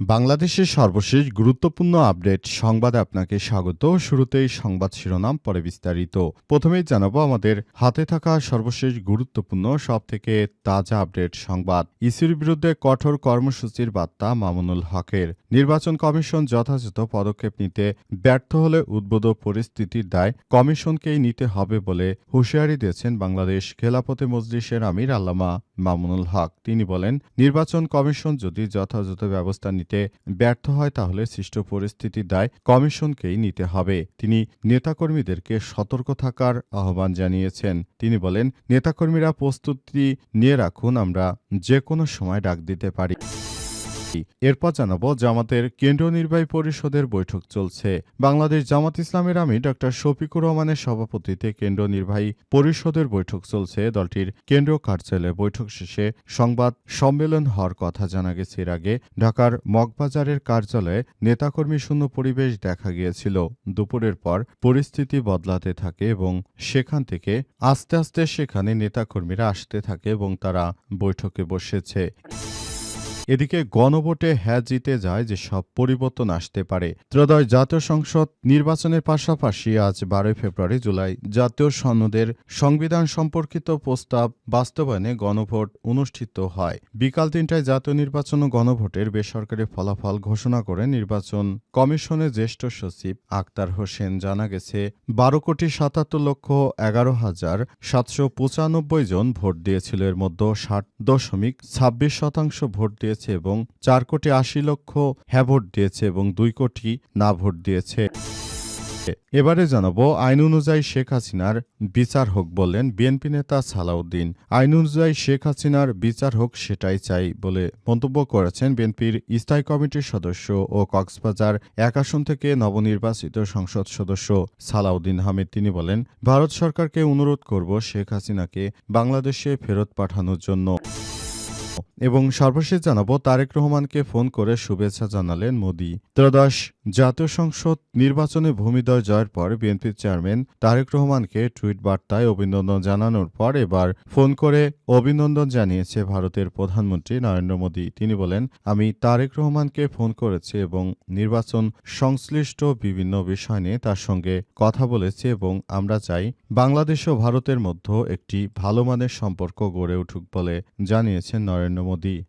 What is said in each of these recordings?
বাংলাদেশের সর্বশেষ গুরুত্বপূর্ণ আপডেট সংবাদে আপনাকে স্বাগত। শুরুতেই সংবাদ শিরোনাম, পরে বিস্তারিত। প্রথমেই জানাব আমাদের হাতে থাকা সর্বশেষ গুরুত্বপূর্ণ সব থেকে তাজা আপডেট সংবাদ। ইসির বিরুদ্ধে কঠোর কর্মসূচির বার্তা মামুনুল হকের। নির্বাচন কমিশন যথাযথ পদক্ষেপ নিতে ব্যর্থ হলে উদ্বোধ পরিস্থিতির দায় কমিশনকেই নিতে হবে বলে হুঁশিয়ারি দিয়েছেন বাংলাদেশ খেলাপথে মজলিসের আমির আল্লামা মামুনুল হক। তিনি বলেন, নির্বাচন কমিশন যদি যথাযথ ব্যবস্থা নিতে ব্যর্থ হয়, তাহলে সৃষ্ট পরিস্থিতির দায় কমিশনকেই নিতে হবে। তিনি নেতাকর্মীদেরকে সতর্ক থাকার আহ্বান জানিয়েছেন। তিনি বলেন, নেতাকর্মীরা প্রস্তুতি নিয়ে রাখুন, আমরা যে কোনো সময় ডাক দিতে পারি। এরপর জানাব জামাতের কেন্দ্রীয় নির্বাহী পরিষদের বৈঠক চলছে। বাংলাদেশ জামাত ইসলামের আমি ডক্টর শফিকুর রহমানের সভাপতিতে কেন্দ্রীয় নির্বাহী পরিষদের বৈঠক চলছে। দলটির কেন্দ্রীয় কার্যালয়ে বৈঠক শেষে সংবাদ সম্মেলন হওয়ার কথা জানা গেছে। এর আগে ঢাকার মগবাজারের কার্যালয়ে নেতাকর্মী শূন্য পরিবেশ দেখা গিয়েছিল। দুপুরের পর পরিস্থিতি বদলাতে থাকে এবং সেখান থেকে আস্তে আস্তে সেখানে নেতাকর্মীরা আসতে থাকে এবং তারা বৈঠকে বসেছে। এদিকে গণভোটে হ্যাঁ জিতে যায় যে সব পরিবর্তন আসতে পারে। ত্রয়োদশ জাতীয় সংসদ নির্বাচনের পাশাপাশি আজ বারোই ফেব্রুয়ারি জুলাই জাতীয় সনদের সংবিধান সম্পর্কিত প্রস্তাব বাস্তবায়নে গণভোট অনুষ্ঠিত হয়। বিকাল তিনটায় জাতীয় নির্বাচন ও গণভোটের বেসরকারি ফলাফল ঘোষণা করে নির্বাচন কমিশনের জ্যেষ্ঠ সচিব আক্তার হোসেন জানা গেছে, বারো কোটি সাতাত্তর লক্ষ এগারো হাজার সাতশো পঁচানব্বই জন ভোট দিয়েছিল। এর মধ্যে ষাট দশমিক ছাব্বিশ শতাংশ ভোট দিয়েছে। এবং চার কোটি আশি লক্ষ হ্যাঁ ভোট দিয়েছে এবং দুই কোটি না ভোট দিয়েছে। এবারে জানাব, আইন অনুযায়ী শেখ হাসিনার বিচার হোক বললেন বিএনপি নেতা সালাউদ্দিন। আইন অনুযায়ী শেখ হাসিনার বিচার হোক সেটাই চাই বলে মন্তব্য করেছেন বিএনপির স্থায়ী কমিটির সদস্য ও কক্সবাজার এক আসন থেকে নবনির্বাচিত সংসদ সদস্য সালাউদ্দিন আহমেদ। তিনি বলেন, ভারত সরকারকে অনুরোধ করব শেখ হাসিনাকে বাংলাদেশে ফেরত পাঠানোর জন্য। এবং সর্বশেষ জানাব, তারেক রহমানকে ফোন করে শুভেচ্ছা জানালেন মোদি। ত্রয়োদশ জাতীয় সংসদ নির্বাচনে ভূমিদয় জয়ের পর বিএনপির চেয়ারম্যান তারেক রহমানকে টুইট বার্তায় অভিনন্দন জানানোর পর এবার ফোন করে অভিনন্দন জানিয়েছে ভারতের প্রধানমন্ত্রী নরেন্দ্র মোদী। তিনি বলেন, আমি তারেক রহমানকে ফোন করেছি এবং নির্বাচন সংশ্লিষ্ট বিভিন্ন বিষয় নিয়ে তার সঙ্গে কথা বলেছি এবং আমরা চাই বাংলাদেশ ও ভারতের মধ্যে একটি ভালো মানের সম্পর্ক গড়ে উঠুক বলে জানিয়েছেন নরেন্দ্র মোদী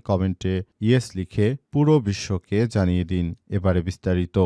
কমেন্টে ইয়েস লিখে পুরো বিশ্বকে জানিয়ে দিন এবারে বিস্তারিত।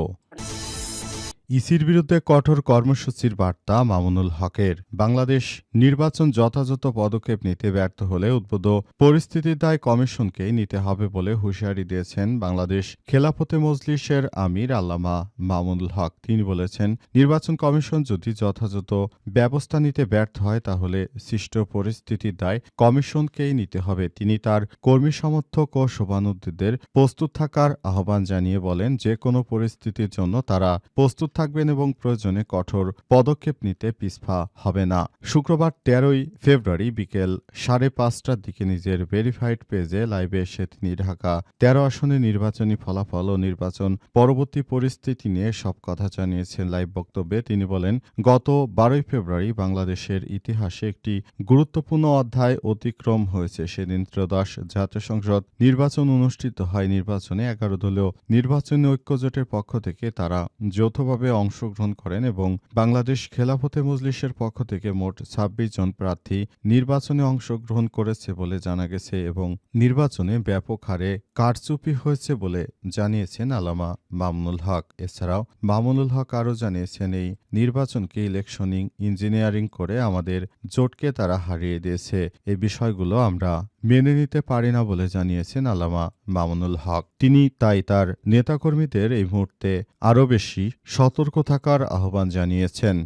ইসির বিরুদ্ধে কঠোর কর্মসূচির বার্তা মামুনুল হকের। বাংলাদেশ নির্বাচন যথাযথ পদক্ষেপ নিতে ব্যর্থ হলে উদ্ভূত পরিস্থিতির দায় কমিশনকেই নিতে হবে বলে হুঁশিয়ারি দিয়েছেন বাংলাদেশ খেলাফতে মজলিসের আমির আল্লামা মামুনুল হক। তিনি বলেছেন, নির্বাচন কমিশন যদি যথাযথ ব্যবস্থা নিতে ব্যর্থ হয়, তাহলে সৃষ্ট পরিস্থিতির দায় কমিশনকেই নিতে হবে। তিনি তার কর্মী সমর্থক ও শোভানুদ্দীদের প্রস্তুত থাকার আহ্বান জানিয়ে বলেন, যে কোনো পরিস্থিতির জন্য তারা প্রস্তুত থাকবেন এবং প্রয়োজনে কঠোর পদক্ষেপ নিতে পিছপা হবে না। শুক্রবার তেরোই ফেব্রুয়ারি বিকেল সাড়ে পাঁচটার দিকে নিজের ভেরিফাইড পেজে লাইভে এসে তিনি ঢাকা তেরো আসনে নির্বাচনী ফলাফল ও নির্বাচন পরবর্তী পরিস্থিতি নিয়ে সব কথা জানিয়েছেন লাইভ বক্তব্যে। তিনি বলেন, গত বারোই ফেব্রুয়ারি বাংলাদেশের ইতিহাসে একটি গুরুত্বপূর্ণ অধ্যায় অতিক্রম হয়েছে। সেদিন ত্রয়োদশ জাতীয় সংসদ নির্বাচন অনুষ্ঠিত হয়। নির্বাচনে এগারো দলীয় নির্বাচনী ঐক্যজোটের পক্ষ থেকে তারা যৌথভাবে অংশগ্রহণ করেন এবং বাংলাদেশ খেলাফতে মজলিসের পক্ষ থেকে মোট ছাব্বিশ জন প্রার্থী নির্বাচনে অংশগ্রহণ করেছে বলে জানা গেছে এবং নির্বাচনে ব্যাপক হারে কারচুপি হয়েছে বলে জানিয়েছেন আলামা মামুনুল হক। এছাড়াও মামুনুল হক আরও জানিয়েছেন, এই নির্বাচনকে ইলেকশনিং ইঞ্জিনিয়ারিং করে আমাদের জোটকে তারা হারিয়ে দিয়েছে। এই বিষয়গুলো আমরা মেনে নিতে পারি না বলে জানিয়েছেন আলামা মামুনুল হক। তিনি তাই তার নেতাকর্মীদের এই মুহূর্তে আরও বেশি সতর্ক থাকার আহ্বান জানিয়েছেন।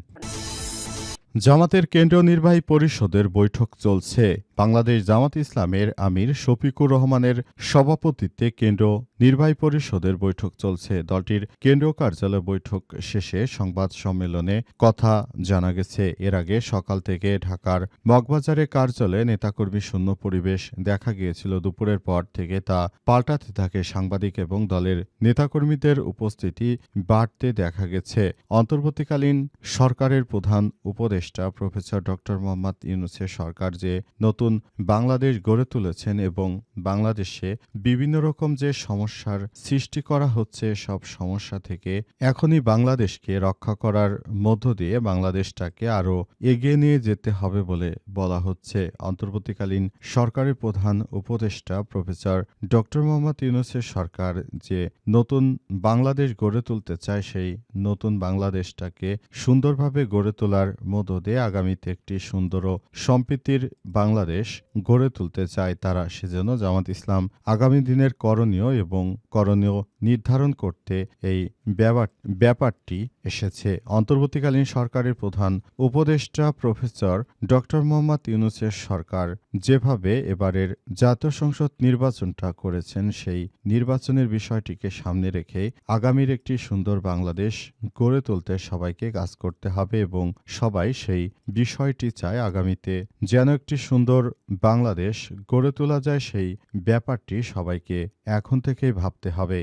জামাতের কেন্দ্রীয় নির্বাহী পরিষদের বৈঠক চলছে। বাংলাদেশ জামাত ইসলামের আমির শফিকুর রহমানের সভাপতিত্বে কেন্দ্র নির্বাহী পরিষদের বৈঠক চলছে। দলটির কেন্দ্রীয় কার্যালয় বৈঠক শেষে সংবাদ সম্মেলনে কথা জানা গেছে। এর আগে সকাল থেকে ঢাকার মগবাজারে কার্যালয়ে নেতাকর্মী শূন্য পরিবেশ দেখা গিয়েছিল। দুপুরের পর থেকে তা পাল্টাতে থাকে। সাংবাদিক এবং দলের নেতাকর্মীদের উপস্থিতি বাড়তে দেখা গেছে। অন্তর্বর্তীকালীন সরকারের প্রধান উপদেষ্টা প্রফেসর ডক্টর মোহাম্মদ ইউনুসের সরকার যে নতুন বাংলাদেশ গড়ে তুলেছেন এবং বাংলাদেশে বিভিন্ন রকম যে সমস্যার সৃষ্টি করা হচ্ছে সব সমস্যা থেকে, এখনই বাংলাদেশকে রক্ষা করার মধ্য দিয়ে বাংলাদেশটাকে আরও এগিয়ে নিয়ে যেতে হবে বলে বলা হচ্ছে। অন্তর্বর্তীকালীন সরকারের প্রধান উপদেষ্টা প্রফেসর ডক্টর মোহাম্মদ ইউনুসের সরকার যে নতুন বাংলাদেশ গড়ে তুলতে চায়, সেই নতুন বাংলাদেশটাকে সুন্দরভাবে গড়ে তোলার মধ্য দিয়ে আগামীতে একটি সুন্দর সম্প্রীতির বাংলাদেশ গড়ে তুলতে চায় তারা। সেজন্য জামাত ইসলাম আগামী দিনের করণীয় এবং করণীয় নির্ধারণ করতে এই ব্যাপারটি এসেছে। অন্তর্বর্তীকালীন সরকারের প্রধান উপদেষ্টা প্রফেসর ডক্টর মোহাম্মদ ইউনুসের সরকার যেভাবে এবারের জাতীয় সংসদ নির্বাচনটা করেছেন, সেই নির্বাচনের বিষয়টিকে সামনে রেখে আগামীর একটি সুন্দর বাংলাদেশ গড়ে তুলতে সবাইকে কাজ করতে হবে এবং সবাই সেই বিষয়টি চায় আগামীতে যেন একটি সুন্দর বাংলাদেশ গড়ে তোলা যায়, সেই ব্যাপারটি সবাইকে এখন থেকেই ভাবতে হবে।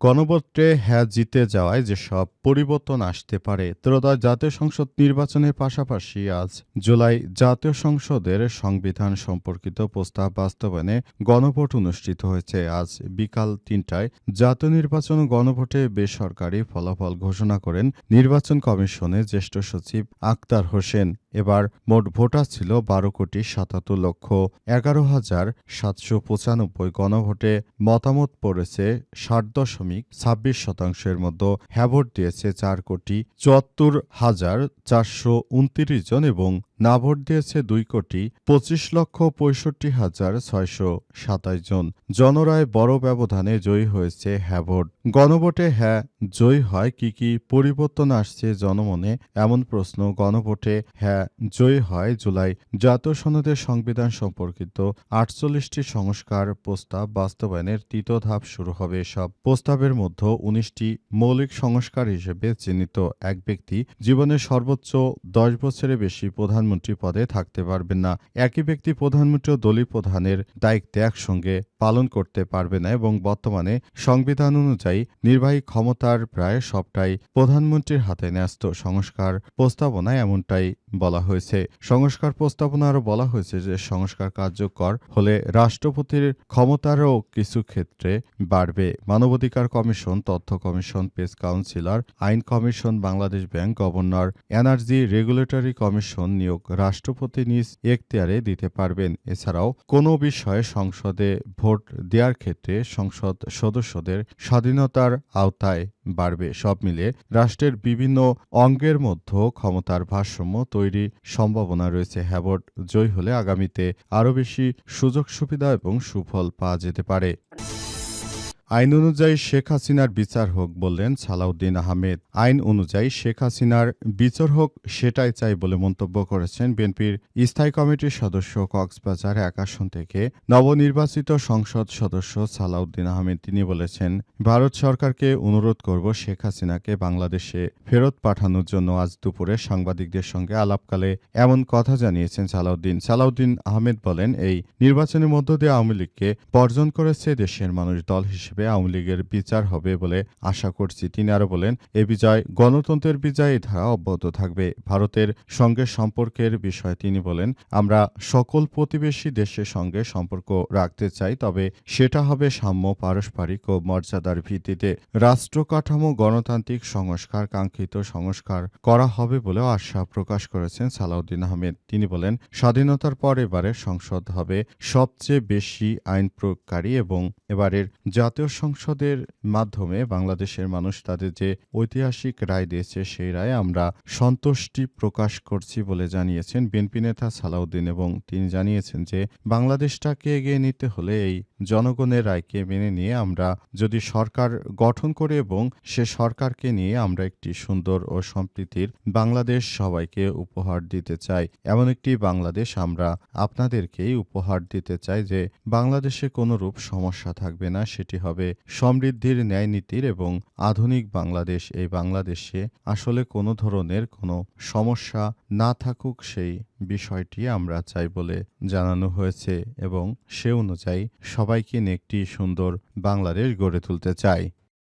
গণভোটে হ্যাঁ জিতে যাওয়ায় যেসব পরিবর্তন আসতে পারে, ত্রয়োদশ জাতীয় সংসদ নির্বাচনের পাশাপাশি আজ জুলাই জাতীয় সংসদের সংবিধান সম্পর্কিত প্রস্তাব বাস্তবায়নে গণভোট অনুষ্ঠিত হয়েছে। আজ বিকাল তিনটায় জাতীয় নির্বাচন গণভোটে বেসরকারি ফলাফল ঘোষণা করেন নির্বাচন কমিশনের জ্যেষ্ঠ সচিব আক্তার হোসেন। এবার মোট ভোটার ছিল বারো কোটি সাতাত্তর লক্ষ এগারো হাজার সাতশো পঁচানব্বই গণভোটে মতামত পড়েছে ষাট দশমিক ছাব্বিশ শতাংশের মতো। হ্যাভোট দিয়েছে চার কোটি চুয়াত্তর হাজার চারশো উনত্রিশ জন এবং না ভোট দিয়েছে দুই কোটি পঁচিশ লক্ষ পঁয়ষট্টি হাজার ছয়শো সাতাশ জন। জনরায় বড় ব্যবধানে জয়ী হয়েছে হ্যাঁ ভোট গণভোটে হ্যাঁ জয়ী হয় কি কি পরিবর্তন আসছে জনমনে এমন প্রশ্ন। গণভোটে হ্যাঁ জয়ী হয় জুলাই। জাতীয় সনদের সংবিধান সম্পর্কিত আটচল্লিশটি সংস্কার প্রস্তাব বাস্তবায়নের তৃতীয় ধাপ শুরু হবে সব প্রস্তাবের মধ্যে উনিশটি মৌলিক সংস্কার হিসেবে চিহ্নিত। এক ব্যক্তি জীবনের সর্বোচ্চ দশ বছরের বেশি প্রধানমন্ত্রী পদে থাকতে পারবেন না। একই ব্যক্তি প্রধানমন্ত্রী ও দলীয় প্রধানের দায়িত্বে একসঙ্গে পালন করতে পারবে না এবং বর্তমানে সংবিধান অনুযায়ী নির্বাহী ক্ষমতার প্রায় সবটাই প্রধানমন্ত্রীর হাতে ন্যস্ত। সংস্কার প্রস্তাবনায় এমনটাই বলা হয়েছে। সংস্কার প্রস্তাবনা আরও বলা হয়েছে যে সংস্কার কার্যকর হলে রাষ্ট্রপতির ক্ষমতারও কিছু ক্ষেত্রে বাড়বে। মানবাধিকার কমিশন, তথ্য কমিশন পেস কাউন্সিলর, আইন commission, Bangladesh bank governor, energy regulatory commission নিয়োগ রাষ্ট্রপতি নিজ এখতিয়ারে দিতে পারবেন। এছাড়াও কোনো বিষয়ে সংসদে ভোট দেওয়ার ক্ষেত্রে সংসদ সদস্যদের স্বাধীনতার আওতায় বাড়বে। সব মিলে রাষ্ট্রের বিভিন্ন অঙ্গের মধ্যে ক্ষমতার ভারসাম্য তৈরি সম্ভাবনা রয়েছে। হ্যাবট জয়ী হলে আগামীতে আরও বেশি সুযোগ সুবিধা এবং সুফল পাওয়া যেতে পারে। আইন অনুযায়ী শেখ হাসিনার বিচার হোক বললেন সালাউদ্দিন আহমেদ। আইন অনুযায়ী শেখ হাসিনার বিচার হোক সেটাই চাই বলে মন্তব্য করেছেন বিএনপির স্থায়ী কমিটির সদস্য কক্সবাজার এক আসন থেকে নবনির্বাচিত সংসদ সদস্য সালাউদ্দিন আহমেদ। তিনি বলেছেন, ভারত সরকারকে অনুরোধ করব শেখ হাসিনাকে বাংলাদেশে ফেরত পাঠানোর জন্য আজ দুপুরে সাংবাদিকদের সঙ্গে আলাপকালে এমন কথা জানিয়েছেন সালাউদ্দিন। সালাউদ্দিন আহমেদ বলেন, এই নির্বাচনের মধ্য দিয়ে আওয়ামী লীগকে বর্জন করেছে দেশের মানুষ দল হিসেবে। আওয়ামী লীগের বিচার হবে বলে আশা করছি। তিনি আরও বলেন, এ বিজয় গণতন্ত্রের বিজয় এই ধারা অব্যাহত থাকবে। ভারতের সঙ্গে সম্পর্কের বিষয়ে তিনি বলেন, আমরা সকল প্রতিবেশী দেশের সঙ্গে সম্পর্ক রাখতে চাই, তবে সেটা হবে সাম্য, পারস্পরিক ও মর্যাদার ভিত্তিতে। রাষ্ট্র কাঠামো, গণতান্ত্রিক সংস্কার, কাঙ্ক্ষিত সংস্কার করা হবে বলেও আশা প্রকাশ করেছেন সালাউদ্দিন আহমেদ। তিনি বলেন, স্বাধীনতার পর এবারের সংসদ হবে সবচেয়ে বেশি আইন প্রয়োগকারী এবং এবারের জাতীয় সংসদের মাধ্যমে বাংলাদেশের মানুষ তাদের যে ঐতিহাসিক রায় দিয়েছে, সেই রায়ে আমরা সন্তুষ্টি প্রকাশ করছি বলে জানিয়েছেন বিএনপি নেতা সালাউদ্দিন এবং তিনি জানিয়েছেন যে বাংলাদেশটাকে এগিয়ে নিতে হলে এই জনগণের রায়কে মেনে নিয়ে আমরা যদি সরকার গঠন করে এবং সে সরকারকে নিয়ে আমরা একটি সুন্দর ও সম্প্রীতির বাংলাদেশ সবাইকে উপহার দিতে চাই। এমন একটি বাংলাদেশ আমরা আপনাদেরকেই উপহার দিতে চাই যে বাংলাদেশে কোনো রূপ সমস্যা থাকবে না, সেটি হবে সমৃদ্ধির ন্যায় নীতির এবং আধুনিক বাংলাদেশ এই বাংলাদেশে আসলে কোনো ধরনের কোনো সমস্যা না থাকুক সেই বিষয়টি আমরা চাই বলে জানানো হয়েছে এবং সে অনুযায়ী সবাইকে একটি সুন্দর বাংলাদেশ গড়ে তুলতে চাই।